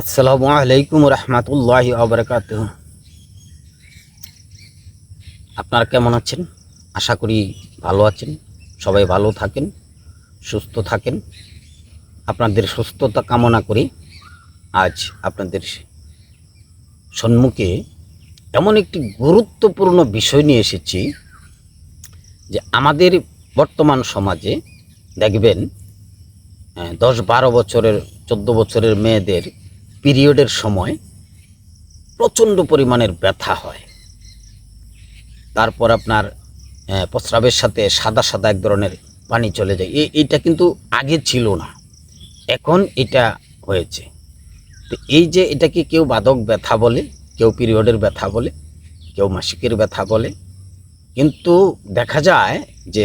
আসসালামু আলাইকুম রহমতুল্লাহ আবরকাত আপনারা কেমন আছেন? আশা করি ভালো আছেন। সবাই ভালো থাকেন, সুস্থ থাকেন। আপনাদের সুস্থতা কামনা করি। আজ আপনাদের সম্মুখে এমন একটি গুরুত্বপূর্ণ বিষয় নিয়ে এসেছি যে আমাদের বর্তমান সমাজে দেখবেন দশ বারো বছরের, চোদ্দ বছরের মেয়েদের পিরিয়ডের সময় প্রচণ্ড পরিমাণের ব্যথা হয়। তারপর আপনার প্রস্রাবের সাথে সাদা সাদা এক ধরনের পানি চলে যায়। এইটা কিন্তু আগে ছিল না। এখন এটা হয়েছে। তো এই যে এটাকে কেউ বাদক ব্যথা বলে, কেউ পিরিয়ডের ব্যথা বলে, কেউ মাসিকের ব্যথা বলে, কিন্তু দেখা যায় যে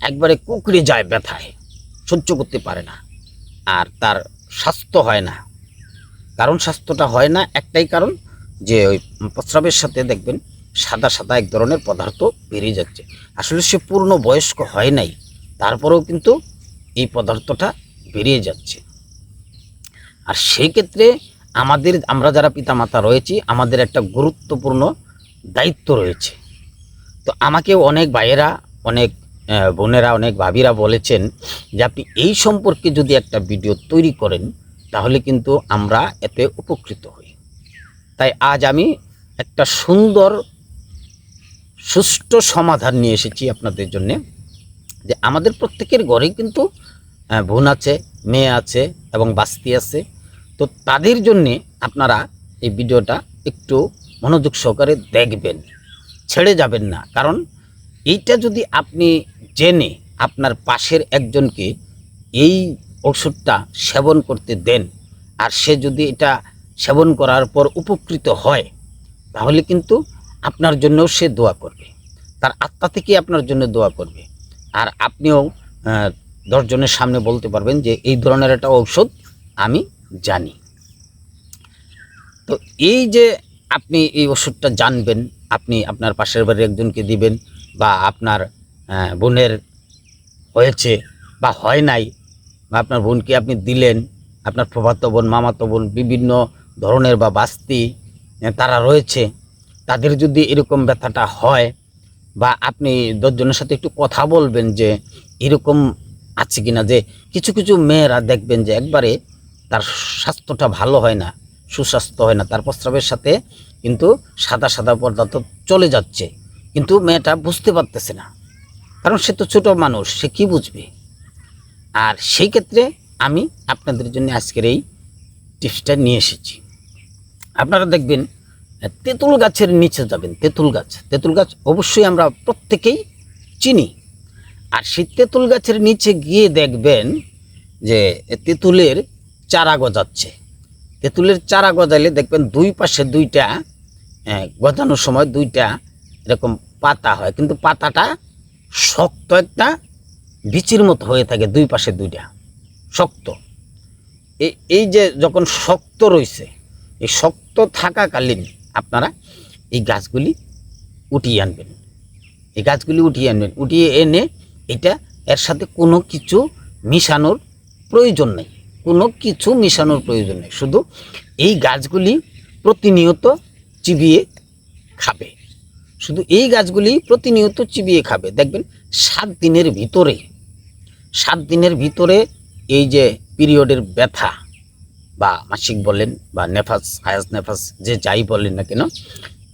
একবারে কুকড়ে যায় ব্যথায়, সহ্য করতে পারে না। আর তার স্বাস্থ্য হয় না। কারণ স্বাস্থ্যটা হয় না, একটাই কারণ যে ওই প্রস্রাবের সাথে দেখবেন সাদা সাদা এক ধরনের পদার্থ বেরিয়ে যাচ্ছে। আসলে সে পূর্ণ বয়স্ক হয় নাই, তারপরেও কিন্তু এই পদার্থটা বেরিয়ে যাচ্ছে। আর সেই ক্ষেত্রে আমাদের, আমরা যারা পিতামাতা রয়েছি, আমাদের একটা গুরুত্বপূর্ণ দায়িত্ব রয়েছে। তো আমাকে অনেক ভাইয়েরা, অনেক বোনেরা, অনেক ভাবিরা বলেছেন যে আপনি এই সম্পর্কে যদি একটা ভিডিও তৈরি করেন তাহলে কিন্তু আমরা এতে উপকৃত হই। তাই আজ আমি একটা সুন্দর, সুষ্ঠু সমাধান নিয়ে এসেছি আপনাদের জন্য যে আমাদের প্রত্যেকের ঘরেই কিন্তু বোন আছে, মেয়ে আছে এবং বাস্তি আছে। তো তাদের জন্যে আপনারা এই ভিডিওটা একটু মনোযোগ সহকারে দেখবেন, ছেড়ে যাবেন না। কারণ এইটা যদি আপনি জেনে আপনার পাশের একজনকে এই ওষুধটা সেবন করতে দেন। আর সে যদি এটা সেবন করার পর উপকৃত হয়, তাহলে কিন্তু আপনার জন্যও সে দোয়া করবে। তার আত্মা থেকে আপনার জন্য দোয়া করবে। আর আপনিও দশজনের সামনে বলতে পারবেন যে, এই ধরনের একটা ঔষধ আমি জানি। তো এই যে আপনি এই ওষুধটা জানবেন, আপনি আপনার পাশের বাড়ির একজনকে দিবেন বা আপনার বোনের হয়েছে বা হয় নাই বা আপনার বোনকে আপনি দিলেন, আপনার প্রভাত বোন, মামাতো বোন, বিভিন্ন ধরনের বা বাস্তি তারা রয়েছে, তাদের যদি এরকম ব্যথাটা হয় বা আপনি দশজনের সাথে একটু কথা বলবেন যে এরকম আছে কি না যে কিছু কিছু মেয়েরা দেখবেন যে একবারে তার স্বাস্থ্যটা ভালো হয় না, সুস্বাস্থ্য হয় না, তার প্রস্রাবের সাথে কিন্তু সাদা সাদা পদার্থ চলে যাচ্ছে, কিন্তু মেয়েটা বুঝতে পারতেছে না, কারণ সে তো ছোটো মানুষ, সে কি বুঝবে? আর সেই ক্ষেত্রে আমি আপনাদের জন্য আজকের এই টিপসটা নিয়ে এসেছি। আপনারা দেখবেন তেঁতুল গাছের নিচে যাবেন, তেঁতুল গাছ। তেঁতুল গাছ অবশ্যই আমরা প্রত্যেকেই চিনি। আর সেই তেঁতুল গাছের নিচে গিয়ে দেখবেন যে তেঁতুলের চারা গজাচ্ছে। তেঁতুলের চারা গজালে দেখবেন দুই পাশে দুইটা গজানোর সময় দুইটা এরকম পাতা হয়। কিন্তু পাতাটা শক্ত একটা বিচির মতো হয়ে থাকে দুই পাশে দুইটা, শক্ত। এই- এই যে যখন শক্ত রয়েছে, এই শক্ত থাকাকালীন আপনারা এই গাছগুলি উঠিয়ে আনবেন। এই গাছগুলি উঠিয়ে আনবেন। উঠিয়ে এনে এটা এর সাথে কোনো কিছু মিশানোর প্রয়োজন নেই। কোনো কিছু মিশানোর প্রয়োজন নেই। শুধু এই গাছগুলি প্রতিনিয়ত চিবিয়ে খাবে। শুধু এই গাছগুলি প্রতিনিয়ত চিবিয়ে খাবে। দেখবেন সাত দিনের ভিতরে সাত দিনের ভিতরে এই যে পিরিয়ডের ব্যথা বা মাসিক বলেন বা নেফাস, হায়াস নেফাস, যে যাই বলেন না কেন,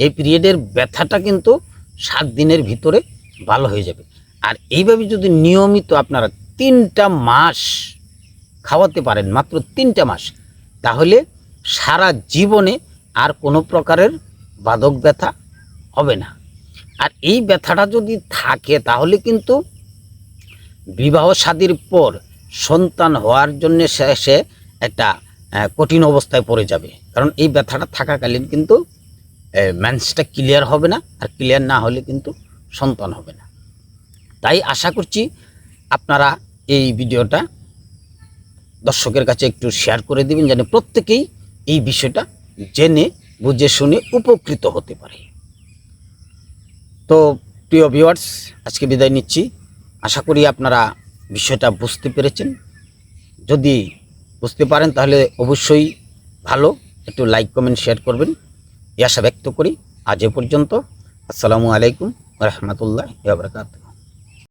এই পিরিয়ডের ব্যথাটা কিন্তু সাত দিনের ভিতরে ভালো হয়ে যাবে। আর এইভাবে যদি নিয়মিত আপনারা তিনটা মাস খাওয়াতে পারেন, মাত্র তিনটা মাস, তাহলে সারা জীবনে আর কোনো প্রকারের বাদক ব্যথা হবে না। আর এই ব্যথাটা যদি থাকে, তাহলে কিন্তু বিবাহ শাদীর পর সন্তান হওয়ার জন্য সে একটা কঠিন অবস্থায় পড়ে যাবে। কারণ এই ব্যথাটা থাকাকালীন কিন্তু ম্যান্সটা ক্লিয়ার হবে না, আর ক্লিয়ার না হলে কিন্তু সন্তান হবে না। তাই আশা করছি আপনারা এই ভিডিওটা দর্শকের কাছে একটু শেয়ার করে দিবেন, যেন প্রত্যেকেই এই বিষয়টা জেনে, বুঝে, শুনে উপকৃত হতে পারে। তো, প্রিয় ভিউয়ার্স আজকে বিদায় নিচ্ছি। আশা করি আপনারা বিষয়টা বুঝতে পেরেছেন। যদি বুঝতে পারেন, তাহলে অবশ্যই ভালো, একটু লাইক, কমেন্ট, শেয়ার করবেন। এই আশা ব্যক্ত করি আজ এ পর্যন্ত। আসসালামু আলাইকুম রহমতুল্লাহ বাবরকাত